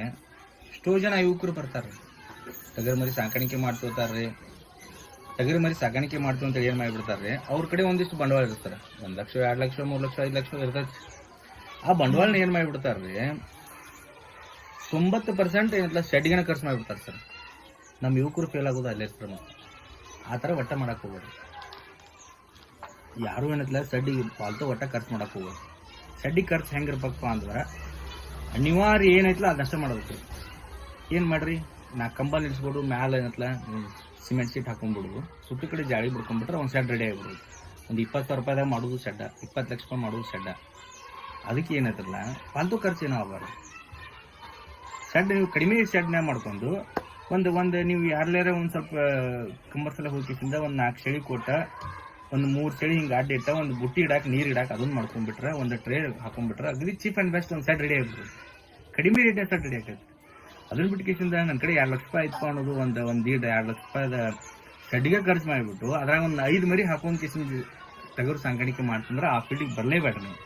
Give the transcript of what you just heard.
ಎಷ್ಟೋ ಜನ ಯುವಕರು ಬರ್ತಾರೆ. ಟಗರ್ ಮರಿ ಸಾಕಾಣಿಕೆ ಮಾಡ್ತೋತಾರ್ರಿ ಟಗರ್ ಮರಿ ಸಾಕಾಣಿಕೆ ಮಾಡ್ತೀವಿ ಅಂತ ಏನ್ ಮಾಡಿಬಿಡ್ತಾರ್ರಿ ಅವ್ರ ಕಡೆ ಒಂದಿಷ್ಟು ಬಂಡವಾಳ ಇರ್ತಾರೆ ಒಂದ್ ಲಕ್ಷ, ಎರಡ್ ಲಕ್ಷ, ಮೂರ್ ಲಕ್ಷ, ಐದ್ ಲಕ್ಷ ಇರ್ತೈತಿ. ಆ ಬಂಡವಾಳನ ಏನ್ ಮಾಡಿಬಿಡ್ತಾರ್ರಿ ತೊಂಬತ್ತು ಪರ್ಸೆಂಟ್ ಏನಿಲ್ಲ, ಶೆಡ್ಗೆನ ಖರ್ಚು ಮಾಡಿಬಿಡ್ತಾರೆ ಸರ್. ನಮ್ಮ ಯುವಕರು ಫೇಲ್ ಆಗೋದು ಅಲ್ಲೇ ಸರ್ ಆ ಥರ ಒಟ್ಟ ಮಾಡಕ್ ಹೋಗ್ಬೇಡಿ ಯಾರು ಏನತ್ಲ ಸಡ್ಡಿಗೆ ಪಾಲ್ತು ಒಟ್ಟ ಖರ್ಚು ಮಾಡಕ್ ಹೋಗೋದು. ಸಡ್ಡಿ ಖರ್ಚು ಹೆಂಗಿರ್ಬೇಕಪ್ಪ ಅಂದ್ರೆ ಅನಿವಾರ್ಯ ಏನೈತ್ಲ ಅದನ್ನಷ್ಟು ಮಾಡಬೇಕು. ಏನ್ ಮಾಡ್ರಿ? ನಾ ಕಂಬ ನಿಲ್ಸ್ಬಿಡು ಮ್ಯಾಲ ಏನತ್ಲ ಸಿಮೆಂಟ್ ಶೀಟ್ ಹಾಕೊಂಡ್ಬಿಡುದು ಸುತ್ತ ಕಡೆ ಜಾಳಿ ಬಿಡ್ಕೊಂಡ್ಬಿಟ್ರೆ ಒಂದು ಸೆಡ್ ರೆಡಿ ಆಗ್ಬಿಡುದು. ಒಂದು ಇಪ್ಪತ್ತು ಸಾವಿರ ರೂಪಾಯಿದಾಗ ಮಾಡೋದು ಸೆಡ್ಡ ಇಪ್ಪತ್ತು ಲಕ್ಷ ರೂಪಾಯಿ ಮಾಡೋದು ಸೆಡ್ಡ ಅದಕ್ಕೆ ಏನೈತಲ್ಲ ಪಾಲ್ತು ಖರ್ಚು ಏನೋ ಆಗಬಾರ್ದು. ಸೆಡ್ ನೀವು ಕಡಿಮೆ ಸೆಡ್ನ ಮಾಡ್ಕೊಂಡು, ಒಂದು ಒಂದು ನೀವು ಯಾರ್ಲಾರ ಒಂದು ಸ್ವಲ್ಪ ಕಮರ್ಷಿಯಲ್ ಹೋಗಿಸಿಂದ ಒಂದು ನಾಲ್ಕು ಚಳಿ ಕೊಟ್ಟ ಒಂದು ಮೂರು ಚಳಿ ಹಿಂಗೆ ಅಡ್ಡ ಇಟ್ಟ ಒಂದು ಬುಟ್ಟಿ ಇಡಾಕ, ನೀರು ಇಡಾಕ ಅದನ್ನ ಮಾಡ್ಕೊಂಡ್ಬಿಟ್ರೆ, ಒಂದು ಟ್ರೇ ಹಾಕೊಂಡ್ಬಿಟ್ರೆ ಅಗ್ರಿ ಚೀಪ್ ಆ್ಯಂಡ್ ಬೆಸ್ಟ್ ಒಂದು ಸೆಟ್ ರೆಡಿ ಆಗ್ಬಿಡ್ರಿ ಕಡಿಮೆ ರೇಟ್ ಸೆಟ್ ರೆಡಿ ಆಗ್ತೈತೆ ಅದನ್ನ ಬಿಟ್ಕೇಸಿಂದ ನನ್ನ ಕಡೆ ಎರಡು ಲಕ್ಷ ರೂಪಾಯಿ ಇತ್ತು ಅನ್ನೋದು ಒಂದು ಒಂದು ಎರಡ್ ಲಕ್ಷ ರೂಪಾಯಿದ ಸೆಡ್ಗೆ ಖರ್ಚು ಮಾಡಿಬಿಟ್ಟು ಅದ್ರಾಗ ಒಂದು ಐದು ಮರಿ ಹಾಕೊಂಡ್ ಕೇಸಿಂದ ಟಗರು ಸಾಂಗಾಣಿಕೆ ಮಾಡ್ತಂದ್ರೆ ಆ ಫೀಲ್ಡಿಗೆ ಬರಲೇಬೇಡ ನೀವು.